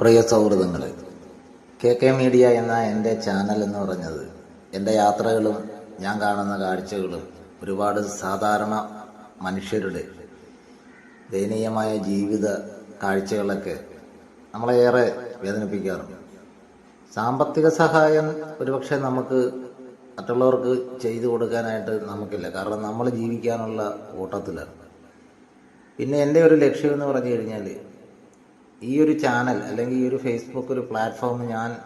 പ്രിയ സൗഹൃദങ്ങൾ K K media എന്ന എന്റെ ചാനൽ എന്ന് പറഞ്ഞത് എന്റെ യാത്രകളും ഞാൻ കാണുന്ന കാഴ്ചകളും ഒരുപാട് സാധാരണ മനുഷ്യരുടെ ദയനീയമായ ജീവിത കാഴ്ചകളൊക്കെ നമ്മളേറെ വേദനിപ്പിക്കാറുണ്ട്. സാമ്പത്തിക സഹായം ഒരുപക്ഷെ നമുക്ക് മറ്റുള്ളവർക്ക് ചെയ്തു കൊടുക്കാനായിട്ട് നമുക്കില്ല. കാരണം നമ്മൾ ജീവിക്കാനുള്ള ഓട്ടത്തിലാണ്. പിന്നെ എന്റെ ഒരു ലക്ഷ്യം എന്ന് പറഞ്ഞു കഴിഞ്ഞാൽ ഈ ഒരു ചാനൽ അല്ലെങ്കിൽ ഈ ഒരു ഫേസ്ബുക്ക് ഒരു പ്ലാറ്റ്ഫോം ഞാൻ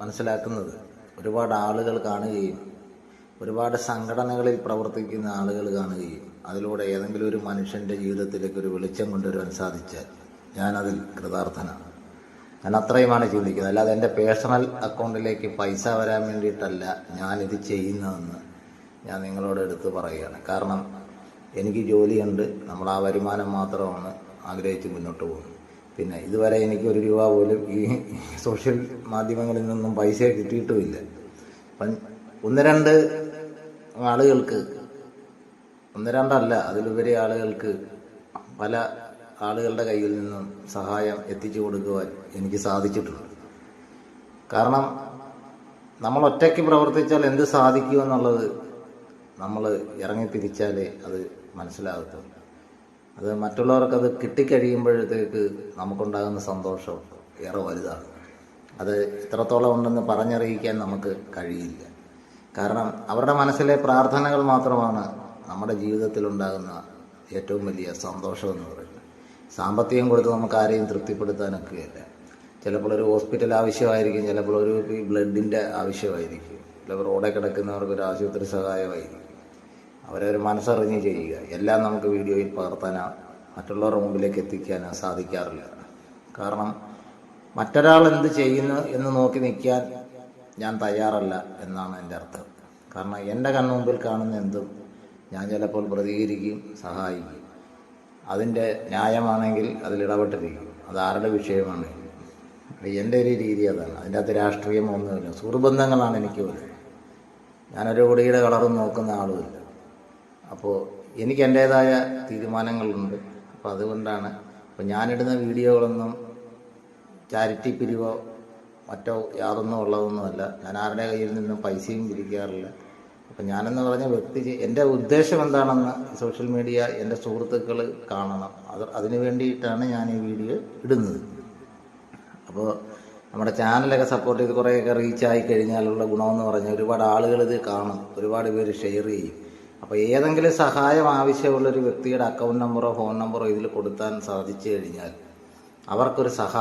മനസ്സിലാക്കുന്നത്. ഒരുപാട് ആളുകൾ കാണുകയും ഒരുപാട് സംഘടനകളിൽ പ്രവർത്തിക്കുന്ന ആളുകൾ കാണുകയും അതിലൂടെ ഏതെങ്കിലും ഒരു മനുഷ്യന്റെ ജീവിതത്തിലേക്ക് ഒരു വെളിച്ചം കൊണ്ടുവരാൻ സാധിച്ചാൽ ഞാനതിൽ കൃതാർത്ഥനാണ്. ഞാൻ അത്രയുമാണ് ചിന്തിക്കുന്നത്. അല്ലാതെ എന്റെ പേഴ്സണൽ അക്കൗണ്ടിലേക്ക് പൈസ വരാൻ വേണ്ടിയിട്ടല്ല ഞാനിത് ചെയ്യുന്നതെന്ന് ഞാൻ നിങ്ങളോട് എടുത്ത് പറയുകയാണ്. കാരണം എനിക്ക് ജോലിയുണ്ട്. നമ്മൾ ആ വരുമാനം മാത്രമാണ് ആഗ്രഹിച്ച് മുന്നോട്ട് പോകുന്നത്. പിന്നെ ഇതുവരെ എനിക്ക് ഒരു രൂപ പോലും ഈ സോഷ്യൽ മാധ്യമങ്ങളിൽ നിന്നും പൈസ കിട്ടിയിട്ടുമില്ല. അപ്പം ഒന്ന് രണ്ട് ആളുകൾക്ക് ഒന്ന് രണ്ടല്ല അതിലുപരി ആളുകൾക്ക് പല ആളുകളുടെ കയ്യിൽ നിന്നും സഹായം എത്തിച്ചു കൊടുക്കുവാൻ എനിക്ക് സാധിച്ചിട്ടുണ്ട്. കാരണം നമ്മൾ ഒറ്റയ്ക്ക് പ്രവർത്തിച്ചാൽ എന്ത് സാധിക്കുമെന്നുള്ളത് നമ്മൾ ഇറങ്ങി തിരിച്ചാലേ അത് മനസ്സിലാകത്തുള്ളൂ. അത് മറ്റുള്ളവർക്ക് അത് കിട്ടിക്കഴിയുമ്പോഴത്തേക്ക് നമുക്കുണ്ടാകുന്ന സന്തോഷം ഏറെ വലുതാണ്. അത് ഇത്രത്തോളം ഉണ്ടെന്ന് പറഞ്ഞറിയിക്കാൻ നമുക്ക് കഴിയില്ല. കാരണം അവരുടെ മനസ്സിലെ പ്രാർത്ഥനകൾ മാത്രമാണ് നമ്മുടെ ജീവിതത്തിലുണ്ടാകുന്ന ഏറ്റവും വലിയ സന്തോഷം എന്ന് പറയുന്നത്. സാമ്പത്തികം കൊടുത്ത് നമുക്ക് ആരെയും തൃപ്തിപ്പെടുത്താനൊക്കെയല്ല. ചിലപ്പോൾ ഒരു ഹോസ്പിറ്റൽ ആവശ്യമായിരിക്കും ചിലപ്പോൾ ഒരു ബ്ലഡിന്റെ ആവശ്യമായിരിക്കും. ചിലപ്പോൾ റോഡിൽ കിടക്കുന്നവർക്ക് ഒരു ആശുപത്രി സഹായമായിരിക്കും. അവരെ ഒരു മനസ്സറിഞ്ഞ് ചെയ്യുക. എല്ലാം നമുക്ക് വീഡിയോയിൽ പകർത്താനോ മറ്റുള്ളവരുടെ മുമ്പിലേക്ക് എത്തിക്കാനോ സാധിക്കാറില്ല. കാരണം മറ്റൊരാൾ എന്ത് ചെയ്യുന്നു എന്ന് നോക്കി നിൽക്കാൻ ഞാൻ തയ്യാറല്ല എന്നാണ് എന്റെ അർത്ഥം. കാരണം എന്റെ കൺമുമ്പിൽ കാണുന്ന എന്തും ഞാൻ ചിലപ്പോൾ പ്രതികരിക്കും സഹായിക്കും. അതിന്റെ ന്യായമാണെങ്കിൽ അതിലിടപെട്ടിരിക്കും അത് ആരുടെ വിഷയമാണെങ്കിൽ എന്റെ ഒരു രീതി അതാണ് അതിന്റെ അകത്ത് രാഷ്ട്രീയമൊന്നുമില്ല. സുഹൃബന്ധങ്ങളാണ് എനിക്ക് വലുത്. ഞാനൊരു കൊടിയുടെ കളറും നോക്കുന്ന ആളുമില്ല. അപ്പോൾ എനിക്ക് എന്റേതായ തീരുമാനങ്ങളുണ്ട്. അപ്പോൾ അതുകൊണ്ടാണ് അപ്പോൾ ഞാനിടുന്ന വീഡിയോകളൊന്നും ചാരിറ്റി പിരിവോ മറ്റോ യാതൊന്നും ഉള്ളതൊന്നുമല്ല. ഞാൻ ആരുടെ കയ്യിൽ നിന്നും പൈസയും പിരിക്കാറില്ല. അപ്പം ഞാനെന്ന് പറഞ്ഞ വ്യക്തി എന്റെ ഉദ്ദേശം എന്താണെന്ന് സോഷ്യൽ മീഡിയ എന്റെ സുഹൃത്തുക്കൾ കാണണം. അത് അതിനു വേണ്ടിയിട്ടാണ് ഞാൻ ഈ വീഡിയോ ഇടുന്നത്. അപ്പോൾ നമ്മുടെ ചാനലൊക്കെ സപ്പോർട്ട് ചെയ്ത് കുറേയൊക്കെ റീച്ചായി കഴിഞ്ഞാലുള്ള ഗുണമെന്ന് പറഞ്ഞാൽ ഒരുപാട് ആളുകൾ ഇത് കാണും. ഒരുപാട് പേര് ഷെയർ ചെയ്യും. അപ്പോൾ ഏതെങ്കിലും സഹായം ആവശ്യമുള്ള ഒരു വ്യക്തിയുടെ അക്കൗണ്ട് നമ്പറോ ഫോൺ നമ്പറോ ഇതിൽ കൊടുത്താൻ സാധിച്ചു കഴിഞ്ഞാൽ അവർക്കൊരു സഹായം